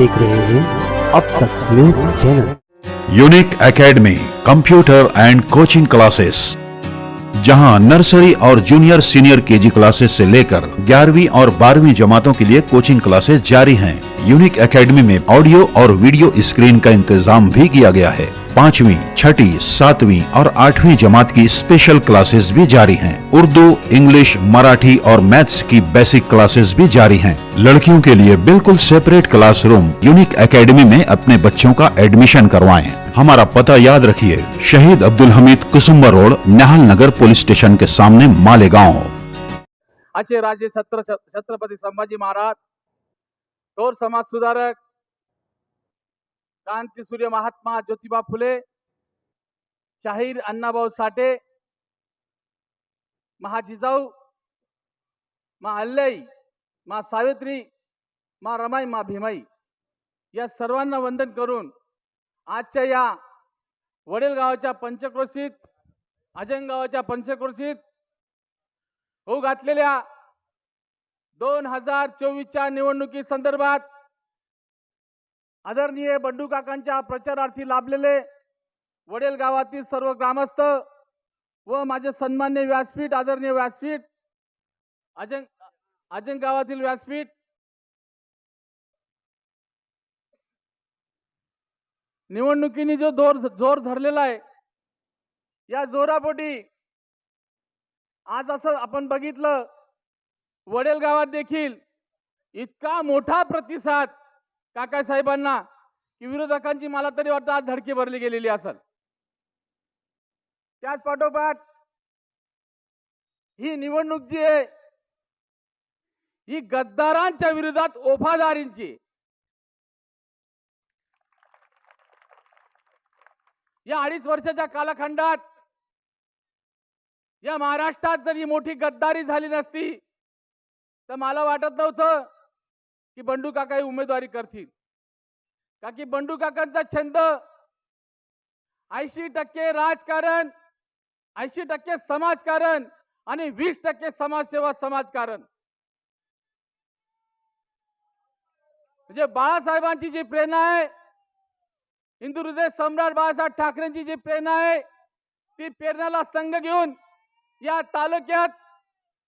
देख रहे हैं अब तक news channel. Unique academy, computer and coaching classes, जहाँ नर्सरी और जूनियर सीनियर केजी क्लासेस से लेकर 11वीं और 12वीं जमातों के लिए कोचिंग क्लासेस जारी हैं। यूनिक एकेडमी में ऑडियो और वीडियो स्क्रीन का इंतज़ाम भी किया गया है। पाँचवीं, छठी, सातवीं और आठवीं जमात की स्पेशल क्लासेस भी जारी हैं। उर्दू, इंग्लिश, मराठी और मैथ्स की बेसिक क्लासेस भी जारी हैं। लड़कियों के लिए बिल्कुल सेपरेट क्लासरूम यूनिक एकेडमी में अपने बच्चों का एडमिशन करवाएँ। हमारा पता याद रखिए, शहीद Abdul Hamid Kusumbar road Nyahal Nagar police station के सामने मालेगांव। असे राजे छत्र, छत्रपती संभाजी महाराज समाज सुधारक क्रांतीसूर्य महात्मा ज्योतिबा फुले शाहीर अण्णाभाऊ साठे महाजिजाऊ मा अल्लई मा सावित्री मा रमाई मा भीमाई. या सर्वांना वंदन करून आजच्या या वडील गावाच्या पंचक्रोशीत अजंग गावाच्या पंचक्रोशीत होऊ घातलेल्या दोन हजार चोवीसच्या निवडणुकी संदर्भात आदरणीय बंडू काकांच्या प्रचारार्थी लाभलेले वडेल गावातील सर्व ग्रामस्थ व माझे सन्मान्य व्यासपीठ आदरणीय व्यासपीठ अजंग अजंग गावातील व्यासपीठ निवडणुकीने जो जोर जोर धरलेला आहे या जोरापोटी आज असं आपण बघितलं वडेल गावात देखील इतका मोठा प्रतिसाद काकासाहेबांना की विरोधकांची मला तरी वाटतं आज धडकी भरली गेलेली असेल. त्याच पाठोपाठ ही निवडणूक जी आहे ही गद्दारांच्या विरोधात ओफादारींची या अडीच वर्षाच्या कालखंडात या महाराष्ट्रात जर ही मोठी गद्दारी झाली नसती तर मला वाटत नव्हतं की बंडू काका ही उमेदवारी करतील. का की बंडू काकांचा छंद ऐंशी टक्के राजकारण ऐंशी टक्के समाजकारण आणि वीस टक्के समाजसेवा समाजकारण. म्हणजे बाळासाहेबांची जी प्रेरणा आहे हिंदू हृदय सम्राट बाळासाहेब ठाकरेंची जी प्रेरणा आहे ती प्रेरणाला संघ घेऊन या तालुक्यात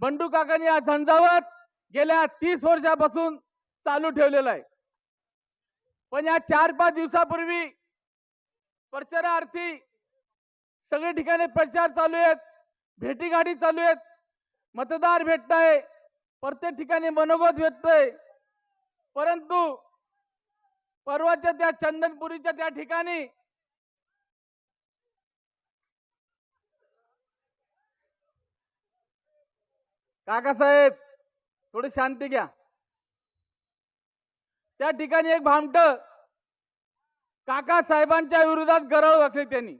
बंडू काकांनी या झंझावत गेल्या तीस वर्षापासून चालू ठेवलेला आहे. पण या चार पाच दिवसापूर्वी प्रचारार्थी सगळे ठिकाणी प्रचार चालू आहेत. भेटीगाठी चालू आहेत. मतदार भेटताय. प्रत्येक ठिकाणी मनोगत भेटतोय. परंतु परवाच्या त्या चंदनपुरीच्या त्या ठिकाणी काकासाहेब थोडी शांती घ्या. त्या ठिकाणी एक भामट काका साहेबांच्या विरोधात गरळ वाकले त्यांनी.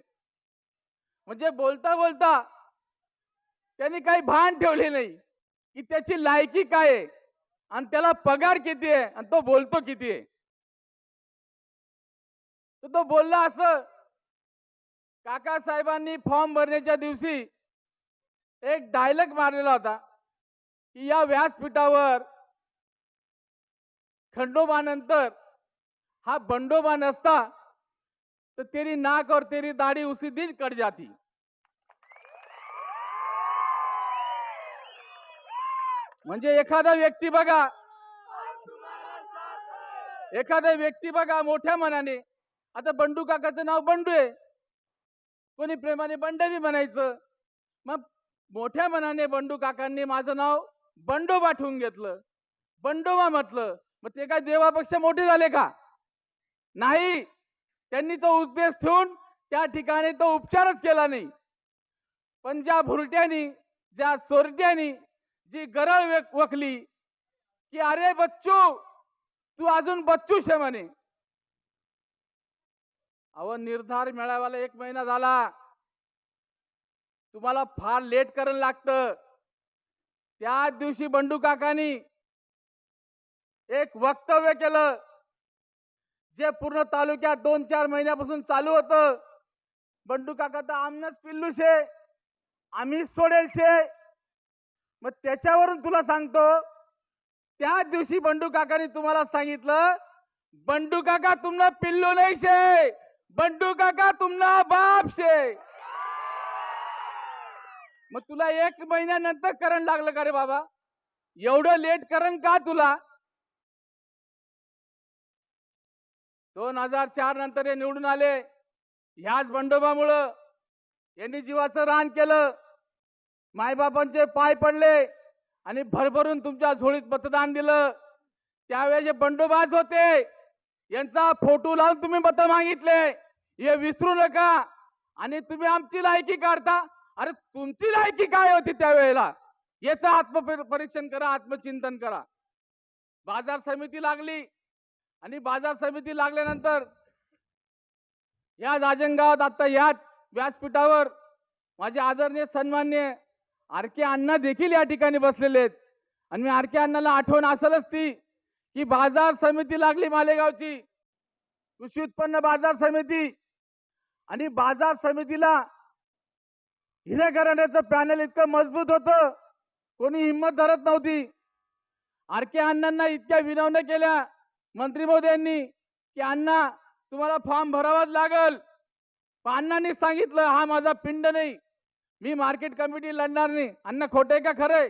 म्हणजे बोलता बोलता त्यांनी काही भान ठेवले नाही की त्याची लायकी काय आहे आणि त्याला पगार किती आहे आणि तो बोलतो किती आहे. तर तो बोलला असं काका साहेबांनी फॉर्म भरण्याच्या दिवशी एक डायलॉग मारलेला होता की या व्यासपीठावर खंडोबानंतर हा बंडोबा नसता तर तेरी नाक और तेरी दाढी उसी दिन कट जाती। म्हणजे एखादा व्यक्ती बघा एखादा व्यक्ती बघा मोठ्या मनाने आता बंडू काकाचं नाव बंडू आहे कोणी प्रेमाने बंडवी म्हणायचं मग मोठ्या मनाने बंडू काकांनी माझं नाव बंडोबा ठेवून घेतलं बंडोबा म्हटलं मग ते काय देवापेक्षा मोठे झाले का? नाही. त्यांनी तो उद्देश ठेवून त्या ठिकाणी तो उपचारच केला नाही. पण ज्या भुरट्यानी ज्या चोरट्यानी जी गरळ वखली वकली की अरे बच्चू तू अजून बच्चू शे म्हणे. अहो निर्धार मिळावाला एक महिना झाला. तुम्हाला फार लेट करायला लागतं. त्याच दिवशी बंडू काकानी एक वक्तव्य केलं. जे पूर्ण तालुक्यात दोन चार महिन्यापासून चालू होतं. बंडू काका तर आमनच पिल्लू शे आम्हीच सोडेल शे मग त्याच्यावरून तुला सांगतो त्या दिवशी बंडू काकांनी तुम्हाला सांगितलं बंडू काका तुमना पिल्लू नाही शे बंडू काका तुमना बाप शे मग तुला एक महिन्यानंतर करंट लागलं का रे बाबा? एवढं लेट करंट का तुला? दोन हजार चार नंतर हे निवडून आले. ह्याच बंडोबामुळं यांनी जीवाचं रान केलं. मायबापांचे पाय पडले आणि भरभरून तुमच्या झोळीत मतदान दिलं. त्यावेळेस जे बंडोबाज होते यांचा फोटो लावून तुम्ही मत मागितले. हे विसरू नका. आणि तुम्ही आमची लायकी काढता. अरे तुमची लायकी काय होती त्यावेळेला? याचं आत्मपरीक्षण करा आत्मचिंतन करा. बाजार समिती लागली. आणि बाजार समिती लागल्यानंतर या राजनगावात आता याच व्यासपीठावर माझे आदरणीय सन्मान्य आर के अण्णा देखील या ठिकाणी बसलेले आहेत. आणि मी आर के अण्णाला आठवण असेलच ती की बाजार समिती लागली मालेगावची. कृषी उत्पन्न बाजार समिती आणि बाजार समितीला हिरे घराण्याचं पॅनल इतकं मजबूत होतं कोणी हिंमत धरत नव्हती. आर के अण्णांना इतक्या विनवण्या केल्या मंत्री महोदयांनी की अण्णा तुम्हाला फॉर्म भरावाच लागल. अण्णांनी सांगितलं हा माझा पिंड नाही. मी मार्केट कमिटी लढणार नाही. अण्णा खोटे का खरे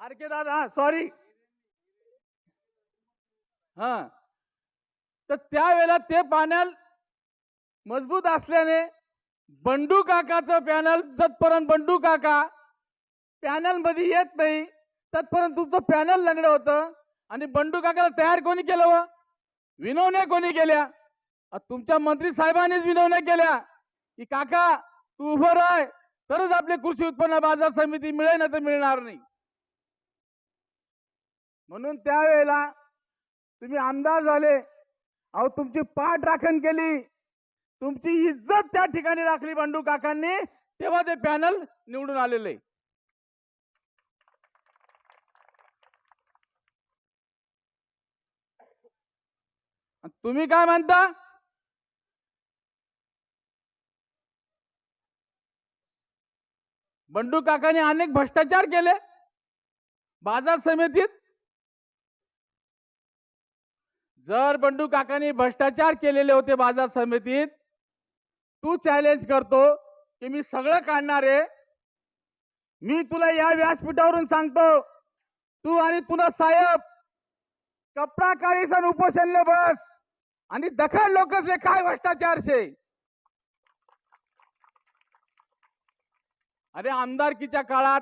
आर के दादा सॉरी हा. तर त्यावेळेला ते पॅनल मजबूत असल्याने बंडू काकाचं पॅनल जतपर्यंत बंडू काका पॅनलमध्ये येत नाही तत्पर्यंत तुमचं पॅनल लंगडं होतं. आणि बंडू काकाला तयार कोणी केलं व? विनवण्या कोणी केल्या? तुमच्या मंत्री साहेबांनीच विनवण्या केल्या. की काका तू उभं राह. तरच आपले कृषी उत्पन्न बाजार समिती मिळेल ना तर मिळणार नाही. म्हणून त्यावेळेला तुम्ही आमदार झाले. अहो तुमची पाठ राखण केली. तुमची इज्जत त्या ठिकाणी राखली बंडू काकांनी. तेव्हा ते पॅनल निवडून आलेले. तुम्ही काय म्हणता? बंडू काकाने अनेक भ्रष्टाचार केले. बाजार समितीत. जर बंडू काकांनी भ्रष्टाचार केलेले होते बाजार समितीत तू चॅलेंज करतो की मी सगळं काढणार आहे. मी तुला या व्यासपीठावरून सांगतो तू आणि तुला साहेब कपडा काळीसन उपोषणले बस. आणि दखल लोकसले काय भ्रष्टाचार शे? अरे आमदारकीच्या काळात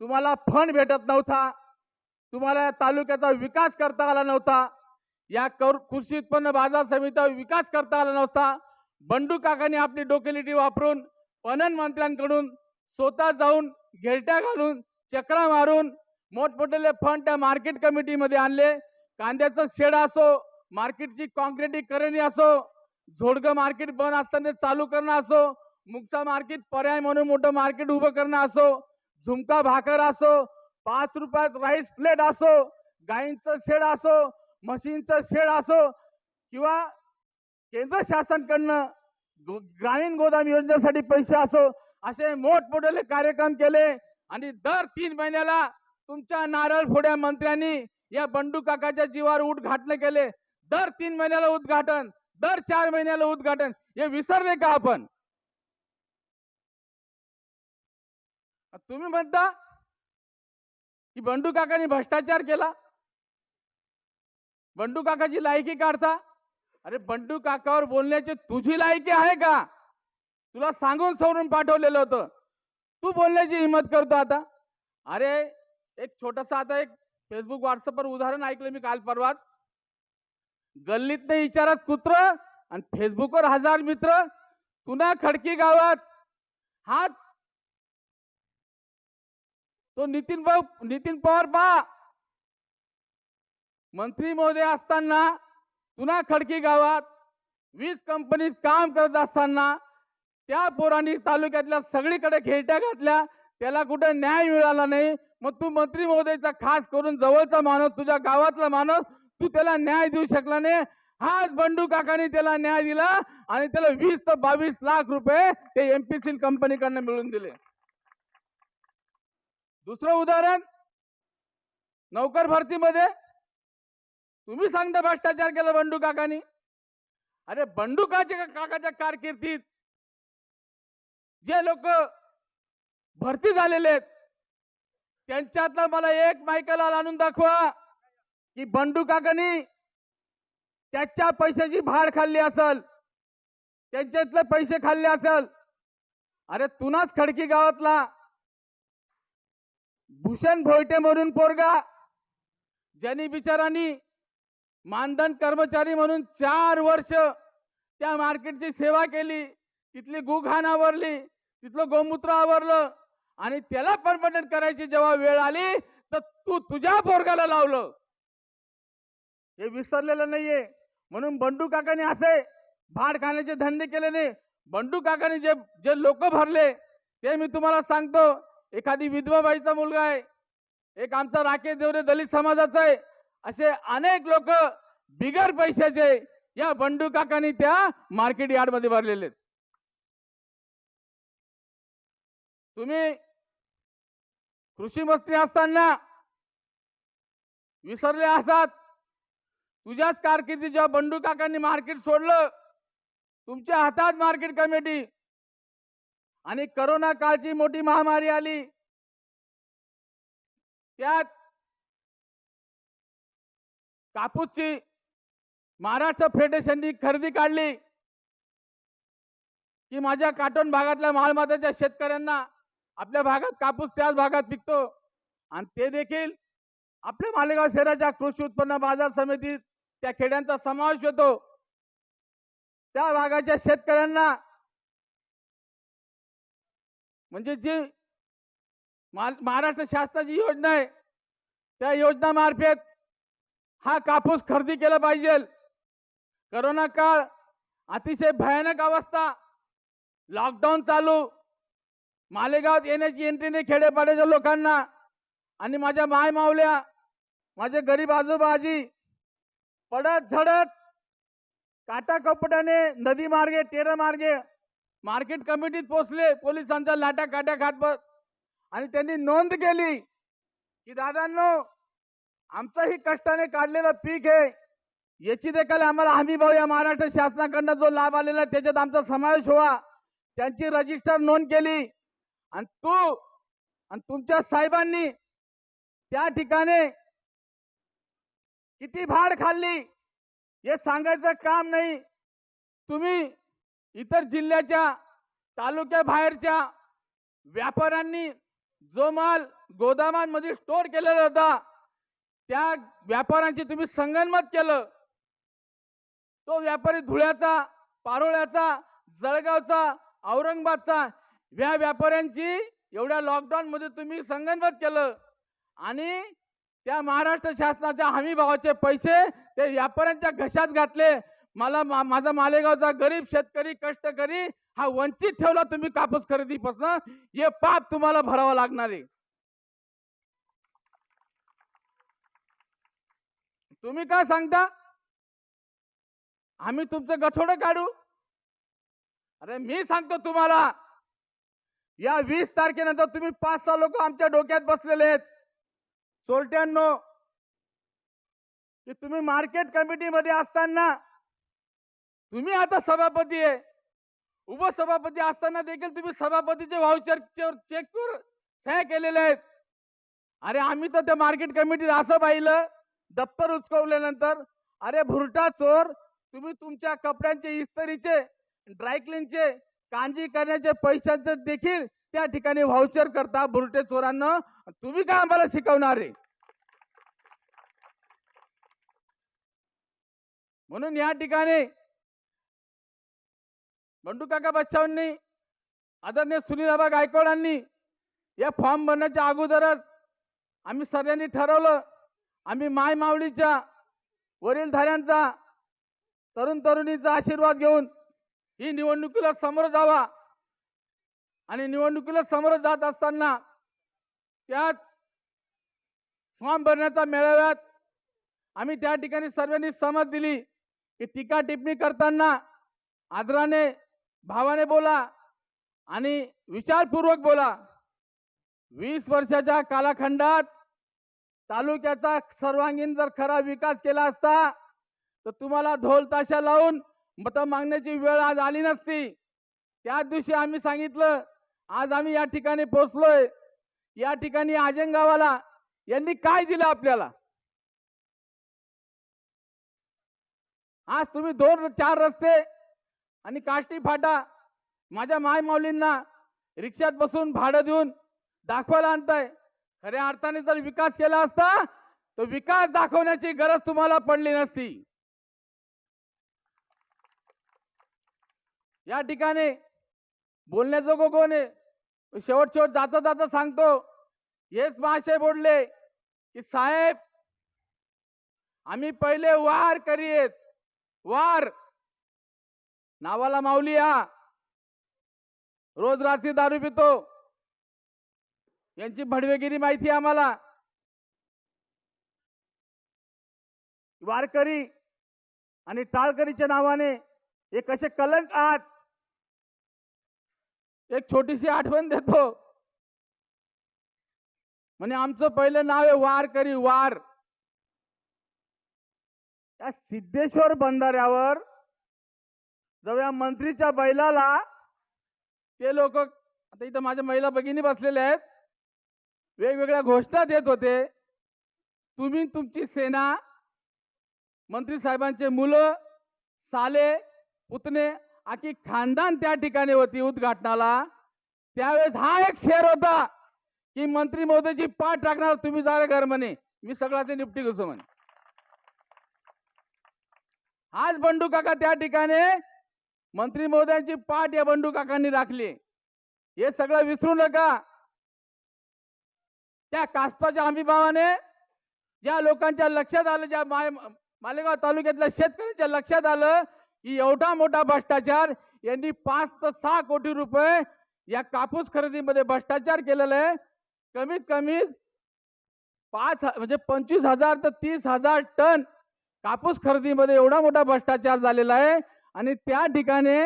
तुम्हाला फंड भेटत नव्हता तुम्हाला या तालुक्याचा विकास करता आला नव्हता या कर- कृषी उत्पन्न बाजार समितीचा विकास करता आला नव्हता बंडू काकांनी आपली डोकेलिटी वापरून पणन मंत्र्यांकडून स्वतः जाऊन घेरट्या घालून चक्रा मारून मोठमोठे फंड त्या मार्केट कमिटीमध्ये आणले. कांद्याचं शेड असो मार्केटची कॉन्क्रिटीकरणी असो झोडगं मार्केट बंद असताना चालू करणं असो मुक्सा मार्केट पर्याय म्हणून मोठं मार्केट उभं करणं असो झुमका भाकर असो पाच रुपयात राईस प्लेट असो गाईंचं शेड असो म्हशींचं शेड असो किंवा केंद्र शासनकडनं ग्रामीण गोदाम योजनेसाठी पैसे असो असे मोठमोठे कार्यक्रम केले. आणि दर तीन महिन्याला तुमच्या नारळ फोड्या मंत्र्यांनी या बंडू काकाच्या जीवावर उद्घाटन केले दर तीन महिन्याला उद्घाटन दर चार महिन्याला उद्घाटन हे विसरले का आपण? तुम्ही म्हणता की बंडू काकांनी भ्रष्टाचार केला? बंडू काकाची लायकी काढता? अरे बंडू काकावर बोलण्याची तुझी लायकी आहे का? तुला सांगून सवरून पाठवलेलं होतं. तू बोलण्याची हिंमत करतो आता. अरे एक छोटस आता एक फेसबुक व्हॉट्सअपवर उदाहरण ऐकलं मी काल परवात गल्लीत नाही विचारात कुत्र आणि फेसबुकवर हजार मित्र तुना खडकी गावात. हा तो नितीन भाऊ नितीन पवार पहा मंत्री महोदय असताना तुना खडकी गावात. वीज कंपनीत काम करत असताना त्या पोरांनी तालुक्यातल्या सगळीकडे खेळट्या घातल्या. त्याला कुठे न्याय मिळाला नाही. मग तू मंत्री महोदयचा खास करून जवळचा माणूस तुझ्या गावातला माणूस तू त्याला न्याय देऊ शकला नाही. हाच बंडू काकाने त्याला न्याय दिला आणि त्याला वीस ते बावीस लाख रुपये ते एमपीसी कंपनीकडनं मिळून दिले. दुसरं उदाहरण नौकर भरतीमध्ये तुम्ही सांगता भ्रष्टाचार केला बंडू काकानी. अरे बंडू काचे काकाच्या कारकिर्दीत जे लोक भरती झालेले आहेत त्यांच्यातला मला एक मायकला आणून दाखवा. की बंडू काकानी त्याच्या पैशाची भाड खाल्ली असल त्यांच्यातले पैसे खाल्ले असल. अरे तुनाच खडकी गावातला. भूषण भोयटे म्हणून पोरगा ज्यांनी बिचारांनी मानधन कर्मचारी म्हणून चार वर्ष त्या मार्केटची सेवा केली तिथली गुघाण आवरली तिथलं गोमूत्र आवरलं आणि त्याला परमनंट करायची जेव्हा वेळ आली तर तू तुझ्या पोरगाला लावलं. हे विसरलेलं नाहीये. म्हणून बंडू काकाने असे भाड खाण्याचे धंदे केले नाही. बंडू काकाने जे जे लोक भरले ते मी तुम्हाला सांगतो. एखादी विधवा बाईचा मुलगा आहे. एक आमचा राकेश देवरे दलित समाजाचा आहे. असे अनेक लोक बिगर पैशाचे या बंडू काकांनी त्या मार्केट यार्डमध्ये भरलेले आहेत. तुम्ही कृषी मंत्री असताना विसरले असतात तुझ्याच कारकिर्दीत जेव्हा बंडू काकांनी मार्केट सोडलं. तुमच्या हातात मार्केट कमिटी आणि करोना काळची मोठी महामारी आली. त्यात कापूसची महाराष्ट्र फेडरेशननी खरेदी काढली. की माझ्या काटोन भागातल्या मालमत्ताच्या शेतकऱ्यांना आपल्या भागात कापूस त्याच भागात पिकतो आणि ते देखील आपल्या मालेगाव शहराच्या कृषी उत्पन्न बाजार समितीत त्या खेड्यांचा समावेश होतो. त्या भागाच्या शेतकऱ्यांना म्हणजे जी महाराष्ट्र शासनाची योजना आहे त्या योजनामार्फत हा कापूस खरेदी केला पाहिजे. करोना काळ अतिशय भयानक अवस्था लॉकडाऊन चालू मालेगावात येण्याची एंट्री नाही खेडेपाड्याच्या लोकांना. आणि माझ्या माय मावल्या माझे गरीब आजोबाजी आजी पडत झडत काटा कपटाने नदी मार्गे टेरा मार्गे मार्केट कमिटीत पोचले. पोलिसांच्या लाटा काट्या खात बस आणि त्यांनी नोंद केली की दादांनो आमचंही कष्टाने काढलेलं पीक आहे. याची देखील आम्हाला हमी भाव या महाराष्ट्र शासनाकडनं जो लाभ आलेला आहे त्याच्यात आमचा समावेश व्हावा. त्यांची रजिस्टर नोंद केली. आणि तू आणि तुमच्या साहेबांनी त्या ठिकाणी किती भाड खाल्ली? हे सांगायचं काम नाही. तुम्ही इतर जिल्ह्याच्या तालुक्याबाहेरच्या व्यापाऱ्यांनी जो माल गोदामांमध्ये स्टोअर केलेला होता त्या व्यापाऱ्यांची तुम्ही संगनमत केलं. तो व्यापारी धुळ्याचा पारोळ्याचा जळगावचा औरंगाबादचा या व्यापाऱ्यांची एवढ्या लॉकडाऊनमध्ये तुम्ही संगनमत केलं. आणि त्या महाराष्ट्र शासनाच्या हमी भावाचे पैसे ते व्यापाऱ्यांच्या घशात घातले. मला मा- माझा मालेगावचा गरीब शेतकरी कष्टकरी हा वंचित ठेवला तुम्ही कापूस खरेदीपासून. हे पाप तुम्हाला भरावं लागणार आहे. तुम्ही काय सांगता? आम्ही तुमचं गठोड काढू? अरे मी सांगतो तुम्हाला. या वीस तारखेनंतर तुम्ही पाच सहा लोक आमच्या डोक्यात बसलेले आहेत. चोरट्यांनो की तुम्ही मार्केट कमिटीमध्ये असताना तुम्ही आता सभापती आहे. उपसभापती असताना देखील तुम्ही सभापतीचे व्हाउचर चेकवर सह्या केलेले आहेत. अरे आम्ही तर त्या मार्केट कमिटीत असं पाहिलं दप्तर उचकवल्यानंतर अरे भुरटा चोर तुम्ही तुमच्या कपड्यांचे इस्त्रीचे ड्रायक्लीनचे कांजी करण्याचे पैशांचे देखील त्या ठिकाणी व्हाउचर करता भुरटे चोरांना. तुम्ही काय आम्हाला शिकवणार आहे म्हणून या ठिकाणी बंडू काका बच्चावांनी आदरणीय सुनील आबा गायकवाडांनी या फॉर्म भरण्याच्या अगोदरच आम्ही सगळ्यांनी ठरवलं आम्ही माय माऊलीच्या वडीलधाऱ्यांचा तरुण तरुणीचा आशीर्वाद घेऊन ही निवडणुकीला समोर जावा. आणि निवडणुकीला समोर जात असताना त्यात फॉर्म भरण्याचा मेळाव्यात आम्ही त्या ठिकाणी सर्वांनी समज दिली की टीका टिप्पणी करताना आदराने भावाने बोला आणि विचारपूर्वक बोला. वीस वर्षाच्या कालखंडात तालुक्याचा सर्वांगीण जर खरा विकास केला असता तर तुम्हाला ढोल ताशा लावून मतं मागण्याची वेळ आज आली नसती. त्याच दिवशी आम्ही सांगितलं आज आम्ही या ठिकाणी पोहोचलोय. या ठिकाणी आजंगावाला यांनी काय दिलं आपल्याला? आज तुम्ही दोन चार रस्ते आणि काष्टी फाटा माझ्या माय माऊलींना रिक्षात बसून भाडं देऊन दाखवायला आणताय. खऱ्या अर्थाने जर विकास केला असता तर विकास दाखवण्याची गरज तुम्हाला पडली नसती. या ठिकाणी बोलण्याजोगं कोण आहे? शेवट शेवट जाता जाता सांगतो. हेच महाशय बोलले की साहेब आम्ही पहिले वार करीत वार. नावाला माऊली या. रोज रात्री दारू पितो. यांची भडवेगिरी माहिती आम्हाला. वारकरी आणि टाळकरीच्या नावाने हे कसे कलंक आहात? एक छोटीशी आठवण देतो. म्हणजे आमचं पहिलं नाव आहे वारकरी वार. या सिद्धेश्वर बंधाऱ्यावर जवळ या मंत्रीच्या बैलाला ते लोक आता इथं माझ्या महिला भगिनी बसलेल्या आहेत वेगवेगळ्या घोषणा देत होते. तुम्ही तुमची सेना मंत्री साहेबांचे मुलं साले पुतणे आखी खानदान त्या ठिकाणी होती उद्घाटनाला. त्यावेळेस हा एक शेर होता की मंत्री महोदयची पाठ टाकणार तुम्ही जा घर म्हणे. मी सगळा ते निपटी घुसो म्हणे. आज बंडू काका त्या ठिकाणी मंत्री महोदयांची पाठ या बंडू काकांनी राखली. हे सगळं विसरू नका. त्या कास्ताच्या हमीभावाने ज्या लोकांच्या लक्षात आलं ज्या मालेगाव तालुक्यातल्या शेतकऱ्यांच्या लक्षात आलं की एवढा मोठा भ्रष्टाचार यांनी पाच ते सहा कोटी रुपये या कापूस खरेदीमध्ये भ्रष्टाचार केलेला आहे. कमीत कमी पाच म्हणजे पंचवीस हजार ते तीस हजार टन कापूस खरेदीमध्ये एवढा मोठा भ्रष्टाचार झालेला आहे. आणि त्या ठिकाणी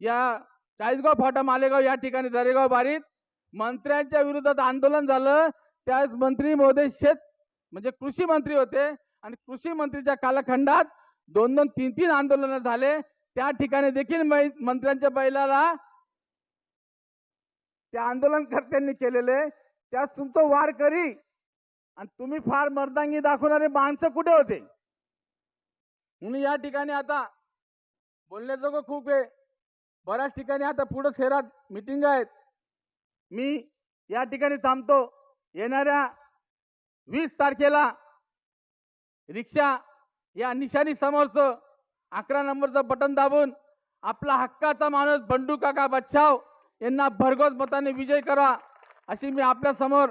या चाळीसगाव फाटा मालेगाव या ठिकाणी दरेगाव बारीत मंत्र्यांच्या विरोधात आंदोलन झालं. त्याच मंत्री महोदय शेत म्हणजे कृषी मंत्री होते. आणि कृषी मंत्रीच्या कालखंडात दोन दोन तीन तीन आंदोलन झाले. त्या ठिकाणी देखील मै- मंत्र्यांच्या बैलाला त्या आंदोलनकर्त्यांनी केलेले. त्यास तुमचं वार करी. आणि तुम्ही फार मर्दांगी दाखवणारे माणसं कुठे होते? म्हणून या ठिकाणी आता बोलण्याजोगं खूप आहे. बऱ्याच ठिकाणी आता पुढे शहरात मिटिंग आहेत. मी या ठिकाणी थांबतो. येणाऱ्या वीस तारखेला रिक्षा या निशाणी समोरचं अकरा नंबरचं बटन दाबून आपला हक्काचा माणूस बंडू काका बच्छाव यांना भरघोस मताने विजय करा अशी मी आपल्यासमोर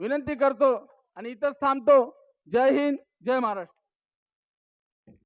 विनंती करतो आणि इथंच थांबतो. जय हिंद जय महाराष्ट्र.